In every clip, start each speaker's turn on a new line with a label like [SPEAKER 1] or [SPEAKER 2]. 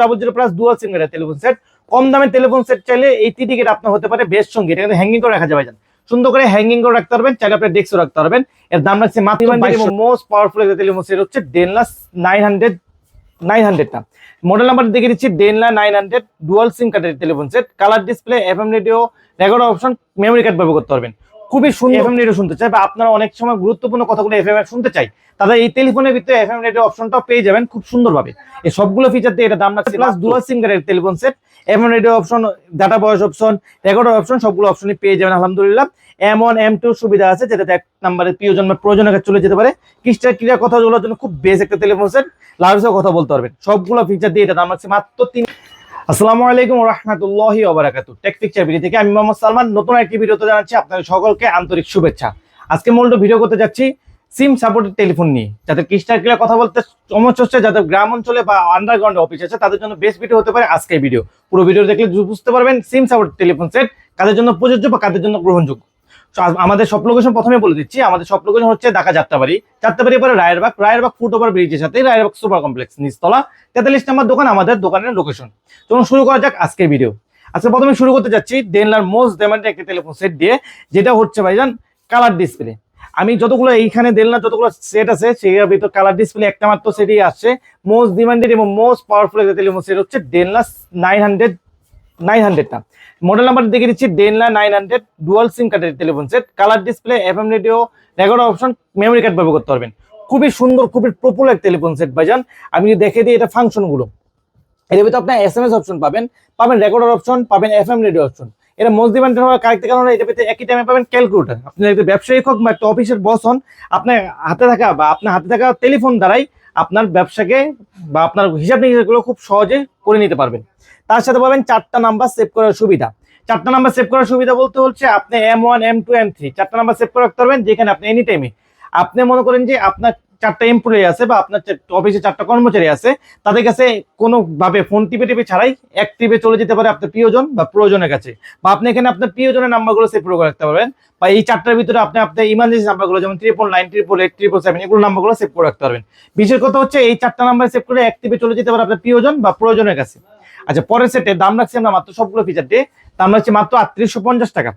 [SPEAKER 1] Double zero plus dual SIM এর telephone set কম দামের telephone set চাইলে এই টিকিট আপনার হতে পারে বেস্ট সঙ্গে। এটা কিন্তু হ্যাঙ্গিং করে রাখা যাবে সুন্দর করে হ্যাঙ্গিং করে রাখতে পারবেন চাইলে আপনি ডেস্কও রাখতে পারবেন। এর দাম রাখছে মাত্র মোস্ট পাওয়ারফুল টেলিফোন সেট হচ্ছে ডেনলাস নাইন হান্ড্রেড নাইন হান্ড্রেডটা মডেল নাম্বার দেখে দিচ্ছি ডেনলা নাইন হান্ড্রেড ডুয়াল সিম কার্ডের telephone set colour display FM radio record option memory card ব্যবহার করতে পারবেন। খুবই সুন্দর। এফএম রেডিও শুনতে চাই বা আপনারা অনেক সময় গুরুত্বপূর্ণ কথাগুলো এফএম শুনতে চাই, তাদের এই টেলিফোনের ভিতরে এফএম রেডিও অপশনটাও পেয়ে যাবেন খুব সুন্দরভাবে। এই সবগুলো ফিচার দিয়ে এটা দাম রাখছে প্লাস ডুয়াল সিম কার্ডের telephone set FM radio option data বয়স অপশন রেকর্ড অপশন সবগুলো অপশনই পেয়ে যাবেন, আলহামদুলিল্লাহ। এম ওয়ান এম টু সুবিধা আছে যেটাতে এক নাম্বারে প্রিয়জন বা প্রয়োজনের কাছে চলে যেতে পারে। কিস্টার ক্রিয়া কথা বলার জন্য খুব বেশ একটা টেলিফোন সেট লাউডসেও কথা বলতে পারবেন। সবগুলো ফিচার দিয়ে এটা দাম রাখছে মাত্র তিন আসসালামু আলাইকুম রহমতুল্লাহি ওবরাকাতু। টেক পিকচার ভিডিও থেকে আমি মোহাম্মদ সালমান, নতুন একটি ভিডিওতে জানাচ্ছি আপনাদের সকলকে আন্তরিক শুভেচ্ছা। আজকে মূলত ভিডিও করতে যাচ্ছি সিম সাপোর্টেড টেলিফোন নিয়ে। যাদের কৃষ্ণার কিলা কথা বলতে চমচ হচ্ছে, যাদের গ্রাম অঞ্চলে বা আন্ডারগ্রাউন্ড অফিস আছে, তাদের জন্য বেস্ট ভিডিও হতে পারে আজকের ভিডিও পুরো ভিডিও দেখলে বুঝতে পারবেন সিম সাপোর্ট টেলিফোন সেট কাদের জন্য প্রযোজ্য বা কাদের জন্য গ্রহণযোগ্য। আমাদের সব লোকেশন প্রথমে বলে দিচ্ছি, আমাদের সব লোকেশন হচ্ছে ঢাকা যাত্রাবাড়ি। যাত্রাবাড়ি পরে রায়েরবাগ রায়েরবাগ ফুট ওভার ব্রিজের সাথে রায়েরবাগ সুপার কমপ্লেক্স নিচতলা। তেতাল্লিশ নম্বর দোকান আমাদের দোকানের লোকেশন চলুন শুরু করা যাক আজকের ভিডিও আচ্ছা প্রথমে শুরু করতে যাচ্ছি ডেনলার মোস্ট ডিমান্ডেড একটি টেলিফোন সেট দিয়ে, যেটা হচ্ছে ভাই ভাইজান কালার ডিসপ্লে আমি যতগুলো এইখানে ডেলনার যতগুলো সেট আছে সেই ভিতর কালার ডিসপ্লে একটা মাত্র সেটই আসছে। মোস্ট ডিমান্ডেড এবং মোস্ট পাওয়ারফুল একটা টেলিফোন সেট হচ্ছে ডেনলাস নাইন হান্ড্রেড নাইন হান্ড্রেডটা মডেল নাম্বার দেখে দিচ্ছি ডেনলা নাইন হান্ড্রেড ডুয়াল সিম কার্ডের telephone set colour display FM radio record option memory card ব্যবহার করতে পারবেন। খুবই সুন্দর, খুবই পপুলার টেলিফোন সেট ভাইজান। আমি যদি দেখে দিই এটা ফাংশনগুলো এর ভিতরে আপনার এস এম এস অপশন পাবেন পাবেন রেকর্ডার অপশন পাবেন এফএম রেডিও অপশন এটা মোস্ট ডিমান্ডেড হওয়ার কারেক্ট কারণ এটা পেতে একই টাইমে পাবেন ক্যালকুলেটার আপনি একটা ব্যবসায়িক হোক বা একটা অফিসের বস হন, আপনার হাতে থাকা বা আপনার হাতে থাকা টেলিফোন দ্বারাই আপনার ব্যবসাকে বা আপনার হিসাব নিকাশগুলো খুব সহজে করে নিতে পারবেন। তার সাথে পাবেন চারটা নাম্বার সেভ করার সুবিধা। চারটা নাম্বার সেভ করার সুবিধা বলতে হচ্ছে আপনি M one M two M three চারটা নাম্বার সেভ করে রাখতে পারবেন যেখানে আপনি এনি টাইমে আপনি মনে করেন যে আপনার চারটা এমপ্লয়ি আছে বা আপনার অফিসে চারটা কর্মচারী আছে, তাদের কাছে কোনো ভাবে ফোন টিপে টিপে ছাড়াই এক টিপে চলে যেতে পারে আপনার প্রিয়জন বা প্রয়োজনের কাছে। বা আপনি এখানে আপনার প্রিয়জনের নাম্বারগুলো সেভ করে রাখতে পারবেন বা এই চারটার ভিতরে আপনি আপনার ইমার্জেন্সি নাম্বারগুলো যেমন triple nine triple eight triple seven এগুলো নাম্বারগুলো সেভ করে রাখতে পারবেন। বিশেষ কথা হচ্ছে এই চারটা নাম্বার সেভ করে এক টিপে চলে যেতে পারে আপনার প্রিয়জন বা প্রয়োজনের কাছে। আচ্ছা পরের সেটে দাম রাখছি আমরা মাত্র সবগুলো ফিচার দিয়ে। দাম রাখছি মাত্র আটত্রিশশো পঞ্চাশ টাকা।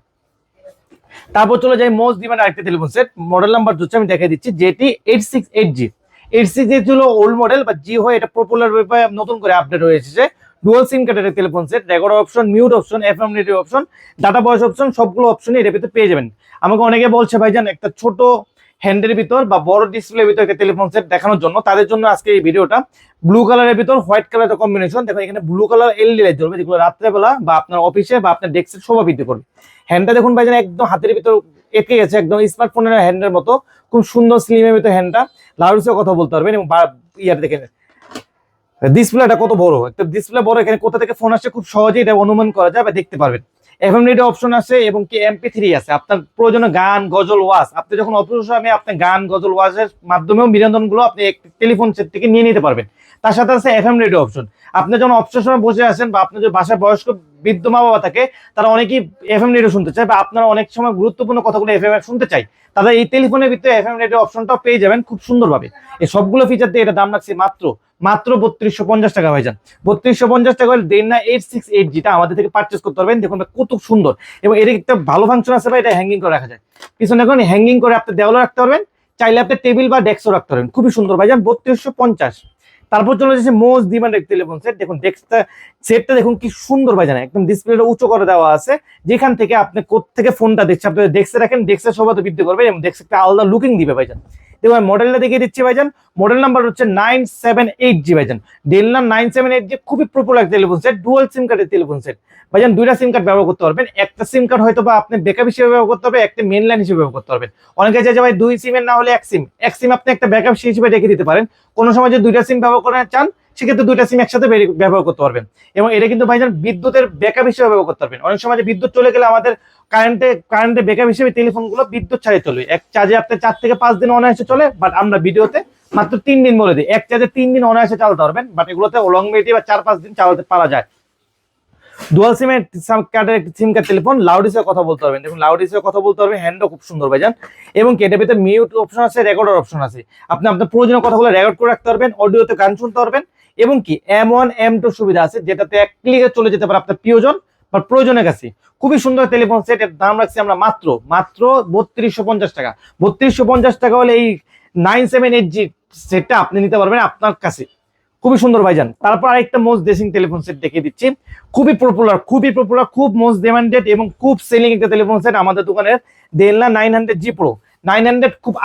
[SPEAKER 1] তারপর চলে যাই মোস্ট ডিমান্ড আরেকটা টেলিফোন সেট মডেল নাম্বার হচ্ছে আমি দেখাই দিচ্ছি, যেটি eight six eight G eight six eight হলো ওল্ড মডেল বা জি হয় এটা পপুলার ব্যাপারে নতুন করে আপডেট হয়ে এসেছে। ডুয়াল সিম কার্ডের telephone set record option mute option F M native option data বয়স অপশন সবগুলো অপশনই এর ভিতরে পেয়ে যাবেন। আমাকে অনেকে বলছে, ভাইজান, একটা ছোট হ্যান্ডের ভিতর বা বড় ডিসপ্লে ভিতর একটা টেলিফোন সেট দেখানোর জন্য। তাদের জন্য আজকে এই ভিডিওটা ব্লু কালারের ভিতর হোয়াইট কালারের কম্বিনেশন দেখো, এখানে ব্লু কালার এলইডি লাইট জ্বলবে, যেগুলো রাত্রেবেলা বা আপনার অফিসে বা আপনার ডেস্কের শোভা বৃদ্ধি করবে। হ্যান্ডটা দেখুন ভাইজান, একদম হাতের ভিতর এঁকে গেছে, একদম স্মার্টফোনের হ্যান্ডের মতো। খুব সুন্দর স্লিমের ভিতর হ্যান্ডটা লাউডসেও কথা বলতে পারবেন এবং ইয়ার দেখেন। ডিসপ্লেটা কত বড়? একটা ডিসপ্লে বড়, এখানে কোথা থেকে ফোন আসছে খুব সহজেই এটা অনুমান করা যায় বা দেখতে পারবেন। এফএম রেডিও অপশন আছে এবং কি এমপি থ্রি আছে। আপনার প্রয়োজনে গান, গজল, ওয়াজ। আপনি যখন অপশন আমি আপনি গান, গজল, ওয়াজের মাধ্যমেও বিনোদনগুলো আপনি টেলিফোন সেট থেকে নিয়ে নিতে পারবেন। তার সাথে আছে এফএম রেডিও অপশন আপনি যখন অফিসের সময় বসে আছেন বা আপনার যে বাসায় বয়স্ক বৃদ্ধ মা বাবা থাকে, তারা অনেকেই এফএম রেডিও শুনতে চায় বা আপনারা অনেক সময় গুরুত্বপূর্ণ কথাগুলো এফএম শুনতে চাই তাদের এই টেলিফোনের ভিতরে এফএম রেডিও অপশনটাও পেয়ে যাবেন খুব সুন্দরভাবে। এই সবগুলো ফিচার দিয়ে এটা দাম রাখছি মাত্র মাত্র বত্রিশশো পঞ্চাশ টাকা ভাইজান। বত্রিশশো পঞ্চাশ টাকা হলে দেন না এইট সিক্স এইট জিটা আমাদের থেকে পার্চেস করতে পারবেন। দেখুন কত সুন্দর। এবং এর একটা ভালো ফাংশন আছে বা এটা হ্যাঙ্গিং করে রাখা যায়। পিছনে এখন হ্যাঙ্গিং করে আপনি দেওয়ালে রাখতে পারবেন, চাইলে আপনি টেবিল বা ডেস্কও রাখতে পারবেন। খুবই সুন্দর ভাইজান, বত্রিশশো পঞ্চাশ। তারপর চলে যাচ্ছে মোস্ট ডিমান্ডেড টেলিফোন সেট দেখুন ডেস্কটা সেটটা দেখুন কি সুন্দর ভাই জানা একদম ডিসপ্লেটা উঁচু করে দেওয়া আছে। যেখান থেকে আপনি থেকে ফোনটা দেখছে আপনি ডেস্কে রাখেন ডেস্কের সবাই তো বৃদ্ধি করবে এবং ডেস্ক একটা আলাদা লুকিং দিবে ভাইজান দেখুন মডেলটা দেখিয়ে দিচ্ছি ভাইজান। মডেল নাম্বার হচ্ছে নাইন সেভেন এইট জি ভাইজান। ডেলনার নাইন সেভেন এইট জি খুবই popular telephone set dual SIM কার্ডের টেলিফোন সেট ভাইজান, দুইটা সিম কার্ড ব্যবহার করতে পারবেন। একটা সিম কার্ড হয়তো বা আপনি ব্যাকআপ হিসেবে ব্যবহার করতে হবে একটা মেন লাইন হিসেবে ব্যবহার করতে পারবেন। অনেকে চাই যে ভাই দুই সিমের না হলে এক সিম এক সিম আপনি একটা ব্যাকআপ হিসেবে রেখে দিতে পারেন। কোনো সময় যদি দুইটা সিম ব্যবহার করতে চান, সেক্ষেত্রে দুইটা সিম একসাথে ব্যবহার করতে পারবেন। এবং এটা কিন্তু ভাইজান বিদ্যুতের ব্যাকআপ হিসেবে ব্যবহার করতে পারবেন। অনেক সময় বিদ্যুৎ চলে গেলে আমাদের কারেন্টে কারেন্টে ব্যাকআপ হিসেবে টেলিফোনগুলো বিদ্যুৎ ছাড়িয়ে চলবে। এক চার্জে আপনি চার থেকে পাঁচ দিন অনায়াসে চলে বাট আমরা ভিডিওতে মাত্র তিন দিন বলে দিই। এক চার্জে তিন দিন অনায়াসে চালাতে পারবেন বাট এগুলোতে লং বেটি বা চার পাঁচ দিন চালাতে পারা যায়। ডুয়াল সিমের কার্ডের সিম কার্ড টেলিফোন লাউড হিসেবে কথা বলতে পারবেন। দেখুন লাউড হিসেবে কথা বলতে পারবেন হ্যান্ডও খুব সুন্দর ভাইজান। এবং কেটে পেতে মিউট অপশন আছে রেকর্ডার অপশন আছে। আপনি আপনার প্রয়োজনীয় কথাগুলো রেকর্ড করে রাখতে পারবেন অডিওতে গান শুনতে পারবেন। এবং কি এম ওয়ান এম টু সুবিধা আছে, যেটাতে এক ক্লিকে চলে যেতে পারে আপনার প্রিয়জন। বা প্রয়োজনের কাছে খুবই সুন্দর টেলিফোন সেট এর দাম রাখছি আমরা মাত্র মাত্র বত্রিশশো পঞ্চাশ টাকা। বত্রিশশো পঞ্চাশ টাকা হলে এই নাইন সেভেন এইট জি সেটটা আপনি নিতে পারবেন আপনার কাছে। খুবই সুন্দর ভাইজান। তারপর আরেকটা মোস্ট ড্রেসিং টেলিফোন সেট দেখিয়ে দিচ্ছি। খুবই পপুলার খুবই পপুলার খুব মোস্ট ডিমান্ডেড এবং খুব সেলিং একটা টেলিফোন সেট আমাদের দোকানের দেলনা nine hundred G pro nine hundred খুব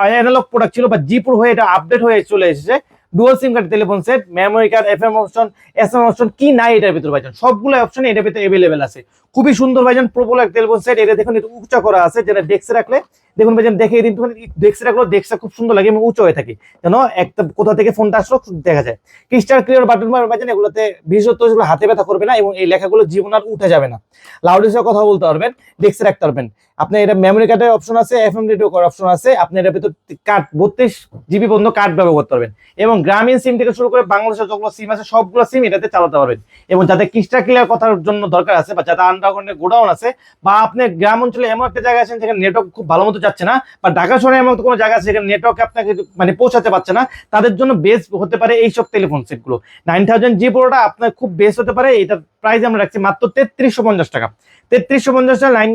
[SPEAKER 1] অ্যানালগ প্রোডাক্ট ছিল বা জি প্রো হয়ে এটা আপডেট হয়ে চলে এসেছে। Dual SIM card telephone set memory card F M option S M option কি নাই এটার ভিতরে ভাইজান? সবগুলো অপশন এটার ভিতরে অ্যাভেলেবেল আছে। খুবই সুন্দর ভাইজান এক টেলিফোন সেট এটা দেখুন একটু উচ্চা করা আছে, যেটা ডেস্কে রাখলে দেখুন ভাইজান দেখে দিন ডেস্কে রাখল ডেস্কটা খুব সুন্দর লাগে এবং উঁচু হয়ে থাকে। যেন একটা কোথা থেকে ফোনটা আসলো দেখা যায়। ক্রিস্টাল ক্লিয়ার বাটন ভাইজান এগুলোতে বিশেষত এগুলো হাতে ব্যথা করবে না এবং এই লেখাগুলো জীবন আর উঠে যাবে না। লাউড কথা বলতে পারবেন ডেস্কে রাখতে পারবেন। আপনার এটা মেমোরি কার্ডের অপশন আছে এফ এম রেডিও করার অপশন আছে, আপনি এটার ভিতর কার্ড বত্রিশ জিবি পর্যন্ত কার্ড ব্যবহার করতে পারবেন। এবং গ্রামীণ সিম থেকে শুরু করে বাংলাদেশের যতগুলো সিম আছে, সবগুলো সিম এটাতে চালাতে পারবেন। এবং যাদের কিস্টা ক্লিয়ার কথার জন্য দরকার আছে বা যাদের আন্ডারগ্রাউন্ডের গোডাউন আছে, বা আপনি গ্রাম অঞ্চলে এমন একটা জায়গায় আছেন যেখানে নেটওয়ার্ক খুব ভালো মতো যাচ্ছে না বা ঢাকা শহরে এমন কোনো জায়গা আছে যেখানে নেটওয়ার্ক আপনাকে মানে পৌঁছাতে পারছে না, তাদের জন্য বেস্ট হতে পারে এইসব টেলিফোন সেটগুলো নাইন থাউজেন্ড জি প্রোটা আপনার খুব বেস্ট হতে পারে এটা প্রাইস আমরা রাখছি মাত্র তেত্রিশশো পঞ্চাশ টাকা। তেত্রিশশো পঞ্চাশ টাকা নাইন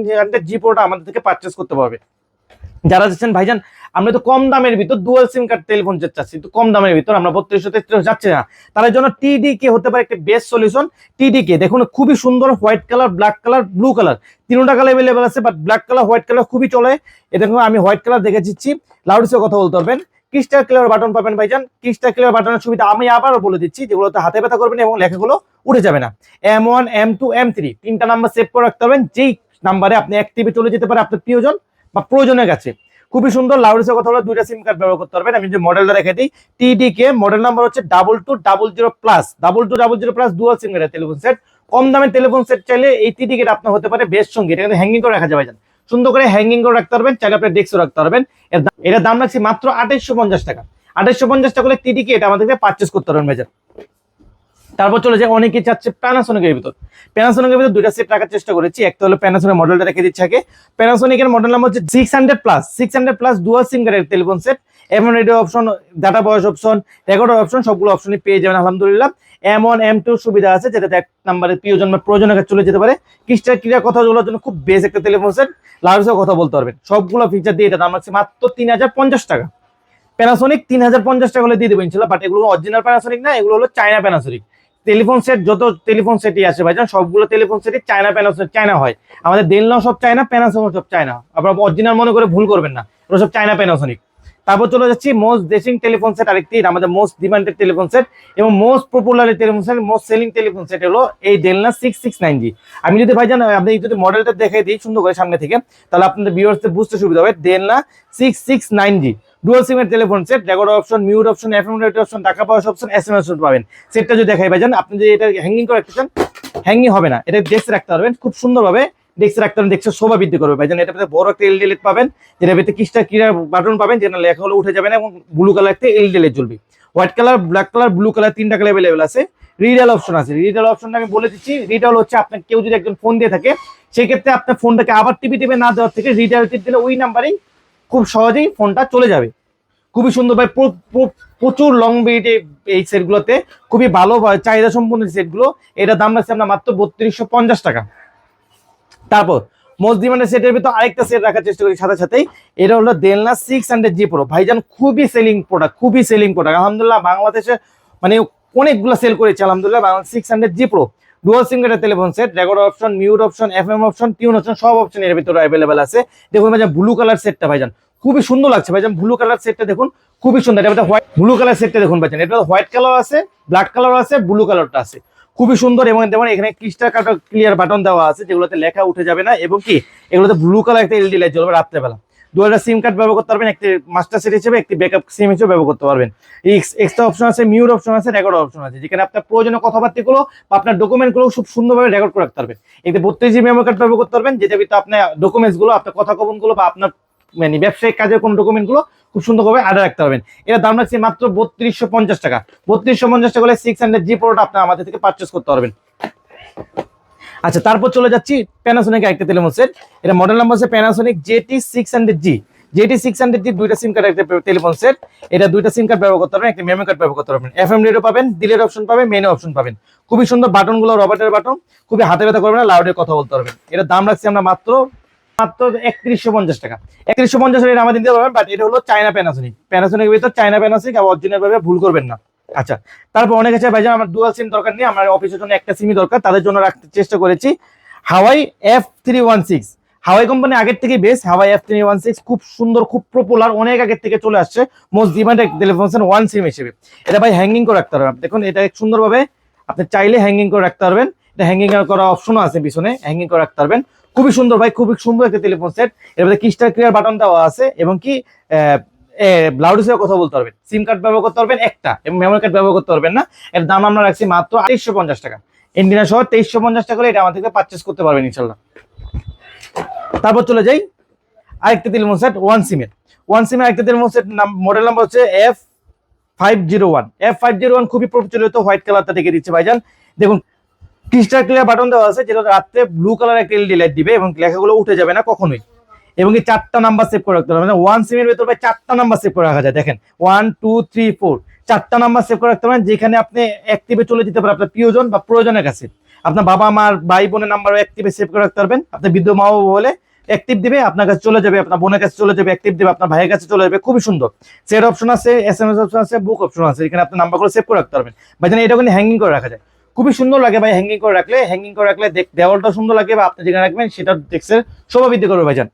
[SPEAKER 1] জি প্রোটা আমাদের থেকে পারচেস করতে পারবে যারা যাচ্ছেন, ভাইজান, আমরা তো কম দামের ভিতর ডুয়াল সিম কার্ড টেলিফোন চাচ্ছি তো কম দামের ভিতর, আমরা বত্রিশশো তেত্রিশ যাচ্ছে না। তার জন্য টিডি কে হতে পারে একটা বেস্ট সলিউশন টিডি কে দেখুন, খুবই সুন্দর white colour black colour blue colour তিনটা কালার অ্যাভেলেবেল আছে but black colour white colour খুবই চলে। এটা আমি হোয়াইট কালার দেখে দিচ্ছি। লাউড কথা বলতে পারবেন। ক্রিস্টাল ক্লিয়ার বাটন পাবেন, ভাইজান। ক্রিস্টাল ক্লিয়ার বাটনের সুবিধা আমি আবারও বলে দিচ্ছি, যেগুলোতে হাতে ব্যথা করবেন এবং লেখাগুলো উঠে যাবে না। M one M two M three তিনটা নাম্বার সেভ করে রাখতে পারবেন। যেই নাম্বারে আপনি অ্যাক্টিভে চলে যেতে পারে আপনার প্রিয়জন। বা প্রয়োজনের কাছে। খুবই সুন্দর লাউডের কথা হলো দুইটা সিম কার্ড ব্যবহার করতে পারবেন। আমি যে মডেলটা রেখে দিই টিডি কে মডেল নাম্বার হচ্ছে double two double zero plus double two double zero plus dual sim কার্ডের টেলিফোন সেট কম দামের টেলিফোন সেট চাইলে এই টিডি কেট আপনার হতে পারে বেস্ট সঙ্গে। এটা কিন্তু হ্যাঙ্গিং করে রাখা যাবে সুন্দর করে হ্যাঙ্গিং করে রাখতে পারবেন। চাইলে আপনি ডেস্কও রাখতে পারবেন। এর দাম- এটার দাম রাখছি মাত্র আঠাইশশো পঞ্চাশ টাকা। আঠাইশশো পঞ্চাশ টাকা হলে টিডি কে এটা আমাদেরকে পারচেস করতে পারবেন মেজার তারপর চলে যায় অনেকে চাচ্ছে প্যানাসোনিকের ভিতর। প্যানাসোনিকের ভিতর দুইটা সেট রাখার চেষ্টা করেছি। একটা হলো প্যানাসোনিক মডেলটা রেখে দিচ্ছে আগে। প্যানাসোনিকের মডেল নাম হচ্ছে six hundred plus six hundred plus dual SIM কার্ডের telephone set M radio option data বয়স অপশন রেকর্ডার অপশন সবগুলো অপশনই পেয়ে যাবেন, আলহামদুলিল্লাহ। এম ওয়ান এম টু সুবিধা আছে যেটাতে এক নাম্বারে প্রিয়জন বা প্রয়োজনের কাছে চলে যেতে পারে। কিস্টার ক্রিয়া কথা বলার জন্য খুব বেশ একটা টেলিফোন সেট লাউডসেও কথা বলতে পারবেন। সবগুলো ফিচার দিয়ে এটা দাম আছে মাত্র তিন হাজার পঞ্চাশ টাকা। প্যানাসোনিক তিন হাজার পঞ্চাশ টাকা হলে দিয়ে দেবেন ইনশাল্লাহ বাট এগুলো অরিজিনাল প্যানাসোনিক না, এগুলো হলো চায়না প্যানাসোনিক টেলিফোন সেট, যত টেলিফোন সেটই আছে ভাইজান, সবগুলো টেলিফোন সেটই চায়না প্যানাসোনিক চায়না হয়। আমাদের দেলনাও সব চায়না প্যানাসোনিক সব চায়না। আপনারা অরিজিনাল মনে করে ভুল করবেন না, ওরা সব চায়না প্যানাসোনিক তারপর চলে যাচ্ছি মোস্ট ড্রেসিং টেলিফোন সেট আরেকটি, আমাদের মোস্ট ডিমান্ডেড টেলিফোন সেট এবং most popular telephone set most selling telephone set হলো এই ডেলনা সিক্স সিক্স নাইন জি আমি যদি ভাইজান আপনি যদি মডেলটা দেখে দিই সুন্দর করে সামনে থেকে, তাহলে আপনাদের ভিউয়ার্সদের বুঝতে সুবিধা হবে ডেলনা six six nine G dual সিমের telephone set record option mute option FM radio option টাকা power option S M S পাবেন। সেটটা যদি দেখাই ভাইজান, আপনি যদি এটা হ্যাঙ্গিং করে রাখতে চান হ্যাঙ্গিং হবে না। এটা ডেস্কে রাখতে পারবেন। খুব সুন্দরভাবে ডেস্কে রাখতে পারেন ডেস্কের শোভা বৃদ্ধি করবে ভাইজান। এটা বড় একটা এলডি লাইট পাবেন যেটা ভিতরে কিস্টা ক্লিয়ার বাটন পাবেন, যেটা লেখাগুলো উঠে যাবে না এবং ব্লু কালার একটা এলডি লাইট জ্বলবে। White colour black colour blue colour তিনটা কালার অ্যাভেলেবেল আছে। রিডাল অপশন আছে। রিডাল অপশনটা আমি বলে দিচ্ছি। রিডাল হচ্ছে আপনার কেউ যদি একজন ফোন দিয়ে থাকে, সেক্ষেত্রে আপনার ফোনটাকে আবার টিপি টিপে না দেওয়ার থেকে রিডাল টিপ দিলে ওই নাম্বারেই খুব সহজেই ফোনটা চলে যাবে। খুবই সুন্দর ভাই, প্র- প্র- প্রচুর লং বেইট এই সেটগুলোতে খুবই ভালো চাহিদা সম্পন্ন সেটগুলো এটা দাম রাখছে আপনার মাত্র বত্রিশশো পঞ্চাশ টাকা। তারপর মোস্ট ডিমান্ডের সেটের ভিতর আরেকটা সেট রাখার চেষ্টা করি সাথে সাথেই। এটা হলো দেলনা সিক্স হান্ড্রেড জি প্রো ভাইজান, খুবই সেলিং প্রোডাক্ট খুবই সেলিং প্রোডাক্ট আলহামদুলিল্লাহ, বাংলাদেশে মানে অনেকগুলো সেল করেছে, আলহামদুলিল্লাহ Bangla six hundred G pro dual sim কার্ডের telephone set record option mute option F M option tune option সব অপশন এর ভিতরে অ্যাভেলেবেল আছে। দেখুন ভাইজান ব্লু কালার সেটটা ভাইজান। খুবই সুন্দর লাগছে ভাইজান। ব্লু কালার সেটটা দেখুন, খুবই সুন্দর। এটা হোয়াইট ব্লু কালার সেটটা দেখুন ভাইজান। এটা হোয়াইট কালার আছে ব্ল্যাক কালার আছে ব্লু কালারটা আছে। খুবই সুন্দর এবং যেমন এখানে ক্রিস্টাল কাটার ক্লিয়ার বাটন দেওয়া আছে, যেগুলোতে লেখা উঠে যাবে না, এবং কি এগুলোতে ব্লু কালার একটা এলইডি লাইট জ্বলবে রাত্রেবেলা। দুটা সিম কার্ড ব্যবহার করতে পারবেন, একটি মাস্টার সেট হিসেবে, একটি ব্যাকআপ সিম হিসেবে ব্যবহার করতে পারবেন। এক্সট্রা অপশন আছে মিউট অপশন আছে রেকর্ড অপশন আছে, যেখানে আপনার প্রয়োজনীয় কথাবার্তাগুলো বা আপনার ডকুমেন্টগুলো খুব সুন্দরভাবে রেকর্ড করে রাখতে পারবেন। একটি বত্রিশ জিবি মেমোরি কার্ড ব্যবহার করতে পারবেন, যেটা ভিতরে আপনার ডকুমেন্টসগুলো, আপনার কথা কবনগুলো বা আপনার মানে ব্যবসায়িক কাজের কোন ডকুমেন্টগুলো খুব সুন্দরভাবে আড়ে রাখতে পারবেন। এটা দাম রাখছে মাত্র বত্রিশশো পঞ্চাশ টাকা। বত্রিশশো পঞ্চাশ টাকা হলে সিক্স হান্ড্রেড জি প্রোটা আপনার আমাদের থেকে পারচেস করতে পারবেন। আচ্ছা তারপর চলে যাচ্ছি প্যানাসোনিক একটা টেলিফোন সেট এটা মডেল নাম্বার হচ্ছে Panasonic JT six hundred G যেটি সিক্স হান্ড্রেড জি দুইটা সিম কার্ড একটা টেলিফোন সেট এটা দুইটা সিম কার্ড ব্যবহার করতে পারবেন, একটা মেমো কার্ড ব্যবহার করতে পারবেন। এফ এম রেডিও পাবেন দিলের অপশন পাবেন মেনে অপশন পাবেন। খুবই সুন্দর বাটনগুলো রবার্টের বাটন খুবই হাতে ব্যথা করবেন না কথা বলতে পারবেন। এটা দাম রাখছি আমরা মাত্র পঞ্চাশ টাকা। পঞ্চাশ দিতে পারবেন এটা চায়না চায়না ভুল করবেন না। আচ্ছা তারপর অনেক সিম দরকার অফিসের জন্য একটা দরকার, তাদের জন্য রাখতে চেষ্টা করেছি। Huawei F three one six Huawei company আগের থেকে বেশ Huawei F three one six খুব সুন্দর, খুব পপুলার অনেক আগের থেকে চলে আসছে most demanded telephone one sim হিসেবে। এটা ভাই হ্যাঙ্গিং করে রাখতে পারবেন দেখুন, এটা সুন্দরভাবে আপনি চাইলে হ্যাঙ্গিং করে রাখতে পারবেন। এটা হ্যাঙ্গিং করার অপশনও আছে পিছনে হ্যাঙ্গিং করে রাখতে পারবেন। খুবই সুন্দর ভাই, খুবই সুন্দর একটা টেলিফোন সেট এর মধ্যে ক্রিস্টাল ক্লিয়ার বাটন দেওয়া আছে এবং কি হিসেবে কথা বলতে পারবেন। সিম কার্ড ব্যবহার করতে পারবেন একটা এবং মেমোরি কার্ড ব্যবহার করতে পারবেন না। এর দাম আমরা রাখছি মাত্র তেইশশো পঞ্চাশ টাকা। ইন্ডিয়া সহ তেইশশো পঞ্চাশ টাকা এটা আমার থেকে পারচেস করতে পারবেন ইনশাল্লাহ। তারপর চলে যাই। আরেকটা টেলিফোন সেট ওয়ান সিমের ওয়ান সিমের আরেকটা টেলিফোন সেট মডেল নাম্বার হচ্ছে F five zero one F five zero one খুবই প্রচলিত হোয়াইট কালারটা দেখে দিচ্ছে ভাইজান। দেখুন ক্রিস্টাল ক্লিয়ার বাটন দেওয়া আছে, যেটা রাত্রে ব্লু কালার একটা এলডি লাইট দিবে এবং লেখাগুলো উঠে যাবে না কখনোই। এবং এই চারটা নাম্বার সেভ করে রাখতে হবে। মানে ওয়ান সিমের ভেতর ভাই চারটা নাম্বার সেভ করে রাখা যায়। দেখেন ওয়ান টু থ্রি ফোর চারটা নাম্বার সেভ করে রাখতে পারেন যেখানে আপনি অ্যাক্টিভে চলে যেতে পারেন, আপনার প্রিয়জন বা প্রয়োজনের কাছে। আপনার বাবা মার ভাই বোনের নাম্বারও অ্যাক্টিভে সেভ করে রাখতে পারবেন। আপনার বৃদ্ধ মা বাবা হলে অ্যাক্টিভ দিবে, আপনার কাছে চলে যাবে, আপনার বোনের কাছে চলে যাবে অ্যাক্টিভ দিবে, আপনার ভাইয়ের কাছে চলে যাবে। খুবই সুন্দর। সেট অপশন আছে এস এম এস অপশন আছে বুক অপশন আছে। এখানে আপনার নাম্বারগুলো সেভ করে রাখতে পারবেন। ভাই জানেন এটা কিন্তু হ্যাঙ্গিং করে রাখা যায়। খুবই সুন্দর লাগে ভাই হ্যাঙ্গিং করে রাখলে। হ্যাঙ্গিং করে রাখলে দেওয়ালটা সুন্দর লাগে বা আপনি যেখানে রাখবেন সেটা দেখছে শোভা করবে ভাইজান।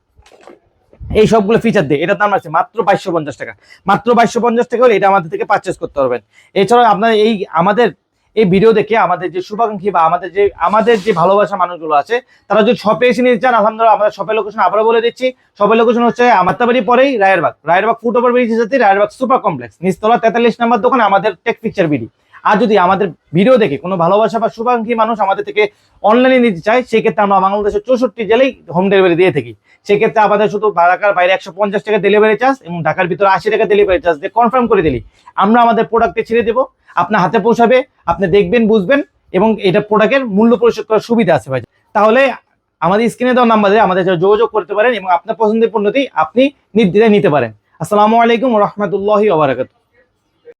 [SPEAKER 1] এই সবগুলো ফিচার দিয়ে। এটার দাম আছে মাত্র বাইশশো পঞ্চাশ টাকা। মাত্র বাইশশো পঞ্চাশ টাকা হলে এটা আমাদের থেকে পারচেস করতে পারবেন। এছাড়াও আপনার এই আমাদের এই ভিডিও দেখে আমাদের যে শুভাকাঙ্ক্ষী বা আমাদের যে আমাদের যে ভালোবাসা মানুষগুলো আছে, তারা যদি শপে এসে নিতে চান, আলহামদুলিল্লাহ আমাদের শপের লোকেশন আবারও বলে দিচ্ছি। শপের লোকেশন হচ্ছে আমারতাবাড়ি পরেই রায়েরবাগ। রায়েরবাগ ফুট ওভার ব্রিজের সাথে রায়েরবাগ সুপার কমপ্লেক্স নিচতলা তেতাল্লিশ নাম্বার দোকান আমাদের টেক পিকচার বিডি আর যদি আমাদের ভিডিও দেখে কোনো ভালোবাসা বা শুভাকাঙ্ক্ষী মানুষ আমাদের থেকে অনলাইনে নিতে চায়, সেক্ষেত্রে আমরা বাংলাদেশের চৌষট্টি জেলায় হোম ডেলিভারি দিয়ে থাকি। সেক্ষেত্রে আমাদের শুধু ঢাকার বাইরে একশো পঞ্চাশ টাকা ডেলিভারি চার্জ এবং ঢাকার ভিতরে আশি টাকা ডেলিভারি চার্জ দিয়ে কনফার্ম করে দিলি। আমরা আমাদের প্রোডাক্টে ছেড়ে দেবো। আপনার হাতে পৌঁছাবে, আপনি দেখবেন, বুঝবেন এবং এটা প্রোডাক্টের মূল্য পরিশোধ করার সুবিধা আছে ভাই। তাহলে আমাদের স্ক্রিনে দেওয়া নাম্বারে আমাদের সাথে যোগাযোগ করতে পারেন এবং আপনার পছন্দের পণ্যটি আপনি নির্দ্বিধায় নিতে পারেন। আসসালামু আলাইকুম রহমতুল্লাহি ওবরাকাতুহ